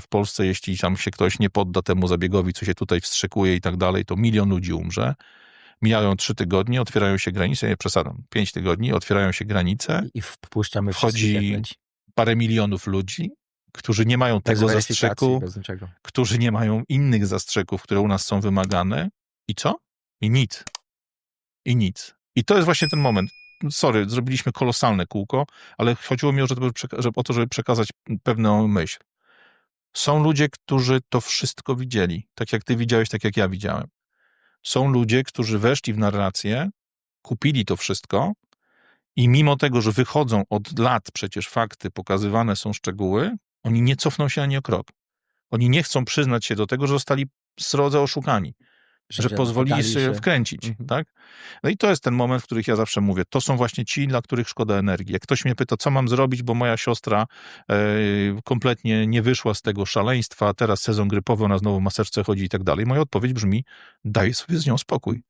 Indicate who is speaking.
Speaker 1: w Polsce, jeśli tam się ktoś nie podda temu zabiegowi, co się tutaj wstrzykuje i tak dalej, to milion ludzi umrze. Mijają trzy tygodnie, otwierają się granice, nie przesadam, pięć tygodni, otwierają się granice,
Speaker 2: I wpuszczamy
Speaker 1: Wchodzi parę milionów ludzi, którzy nie mają
Speaker 2: Bez
Speaker 1: tego zastrzyku, którzy nie mają innych zastrzyków, które u nas są wymagane. I co? I nic. I nic. I to jest właśnie ten moment. Sorry, zrobiliśmy kolosalne kółko, ale chodziło mi o, żeby przeka- żeby, o to, żeby przekazać pewną myśl. Są ludzie, którzy to wszystko widzieli. Tak jak ty widziałeś, tak jak ja widziałem. Są ludzie, którzy weszli w narrację, kupili to wszystko i mimo tego, że wychodzą od lat przecież fakty, pokazywane są szczegóły, oni nie cofną się ani o krok. Oni nie chcą przyznać się do tego, że zostali srodze oszukani, że pozwolili
Speaker 2: podali
Speaker 1: sobie
Speaker 2: się.
Speaker 1: wkręcić,
Speaker 2: Mhm.
Speaker 1: tak? No i to jest ten moment, w których ja zawsze mówię, to są właśnie ci, dla których szkoda energii. Jak ktoś mnie pyta, co mam zrobić, bo moja siostra e, kompletnie nie wyszła z tego szaleństwa, teraz sezon grypowy, ona znowu ma serce chodzi i tak dalej. Moja odpowiedź brzmi, daj sobie z nią spokój.